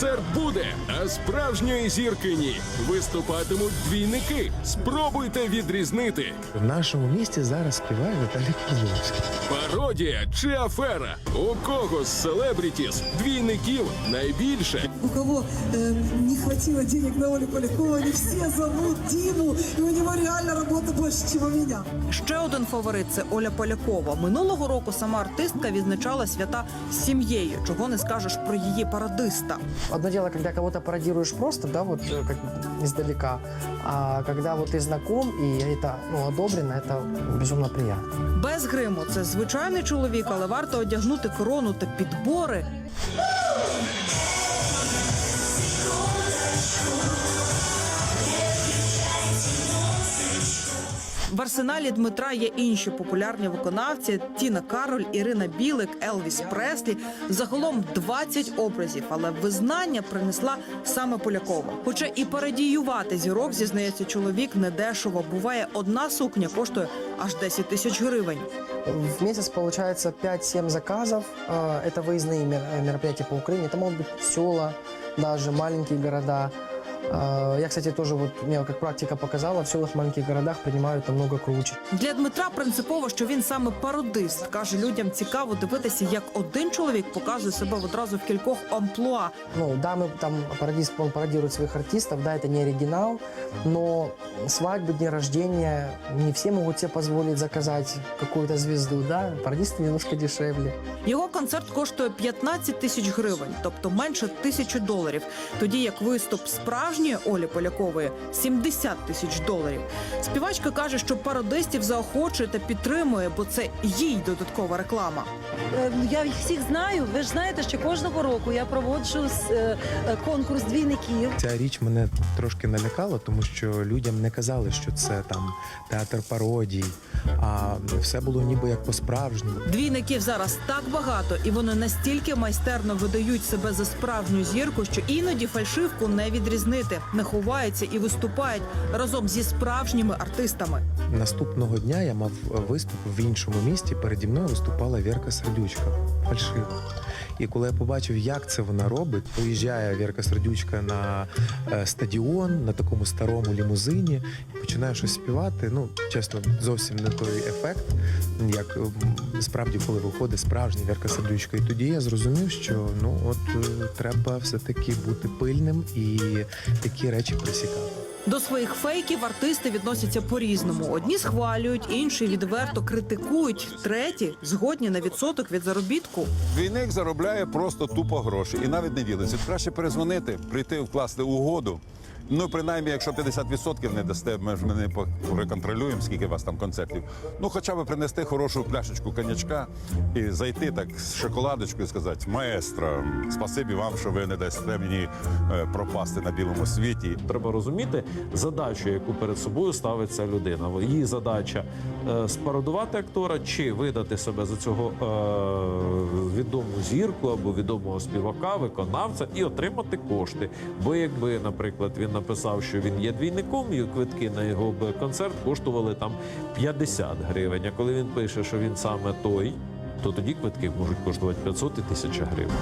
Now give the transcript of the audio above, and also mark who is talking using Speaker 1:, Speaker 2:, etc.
Speaker 1: Концерт буде, а справжньої зірки ні. Виступатимуть двійники. Спробуйте відрізнити.
Speaker 2: В нашому місті зараз співає Віталій Козловський.
Speaker 1: Пародія чи афера? У кого з селебрітіс двійників найбільше?
Speaker 3: У кого э, не хватило денег на Олю Полякову, они все зовут Диму, и у него реально работа больше, чем у меня.
Speaker 4: Ще один фаворит це Оля Полякова. Минулого року сама артистка відзначала свята з сім'єю. Чого не скажеш про її пародиста.
Speaker 5: Одно дело, когда кого-то пародируешь просто, да, вот э, как издалека, а когда вот ты знаком и это ну, одобрено, это безумно приятно.
Speaker 4: Без гриму це звичайний чоловік, але варто одягнути корону та підбори. арсеналі Дмитра є інші популярні виконавці: Тіна Кароль, Ірина Білик, Елвіс Преслі. Загалом 20 образів, але визнання принесла саме Полякова. Хоча і пародіювати зірок, зізнається чоловік, недешево. Буває, одна сукня коштує аж 10 тисяч гривень.
Speaker 5: В месяц получается 5-7 заказов. Э, Это выездные мер- э, мероприятия по Украине. Это могут быть села, даже маленькие города. Э, Я, кстати, тоже вот, мне как практика показала, в селах, маленьких городах принимают намного круче.
Speaker 4: Для Дмитра принципово, що він саме пародист. Каже, людям цікаво дивитися, як один чоловік показує себе одразу в кількох амплуа.
Speaker 5: Ну, да, мы там пародист, он пародирует своих артистов, да, это не оригинал, но свадьбы, дни рождения, не все могут себе позволить заказать какую-то звезду, да, пародисты немножко дешевле.
Speaker 4: Його концерт коштує 15 тисяч гривень, тобто менше тисячі доларів. Тоді як виступ справжньої Олі Полякової 70 тисяч доларів. Співачка каже, що пародистів заохочує та підтримує, бо це їй додаткова реклама.
Speaker 6: Е, Я їх всіх знаю. Ви ж знаєте, що кожного року я проводжу е, е, конкурс двійників.
Speaker 2: Ця річ мене трошки налякала, тому що людям не казали, що це там театр пародій, а все було ніби як по-справжньому.
Speaker 4: Двійників зараз так багато, і вони настільки майстерно видають себе за справжню зірку, що іноді фальшивку не відрізнити, не ховаються і виступають разом зі справжніми артистами.
Speaker 2: Наступного дня я мав виступ в іншому місті. Переді мною виступала Вірка Сердючка. Фальшиво. І коли я побачив, як це вона робить, поїжджає Вірка Сердючка на е, стадіон на такому старому лімузині починає щось співати. Ну, чесно, зовсім не той ефект, як справді, коли виходить справжня Вірка Сердючка. І тоді я зрозумів, що ну от е, треба все-таки бути пильним і такі речі присікати.
Speaker 4: До своїх фейків артисти відносяться по-різному. Одні схвалюють, інші відверто критикують, треті згодні на відсоток від заробітку.
Speaker 7: Двійник заробляє просто тупо гроші і навіть не ділиться. Краще перезвонити, прийти, вкласти угоду. Ну, принаймні, якщо 50% не дасте, ми ж не проконтролюємо, скільки у вас там концертів. Ну, хоча б принести хорошу пляшечку коньячка і зайти так з шоколадочкою і сказати: маестро, спасибі вам, що ви не дасте мені е, пропасти на білому світі.
Speaker 8: Треба розуміти задачу, яку перед собою ставить ця людина. Її задача е, спародувати актора чи видати себе за цього е, відому зірку або відомого співака, виконавця і отримати кошти. Бо якби, наприклад, він написав, що він є двійником, і квитки на його концерт коштували там 50 гривень. А коли він пише, що він саме той, то тоді квитки можуть коштувати 500 і 1000 гривень.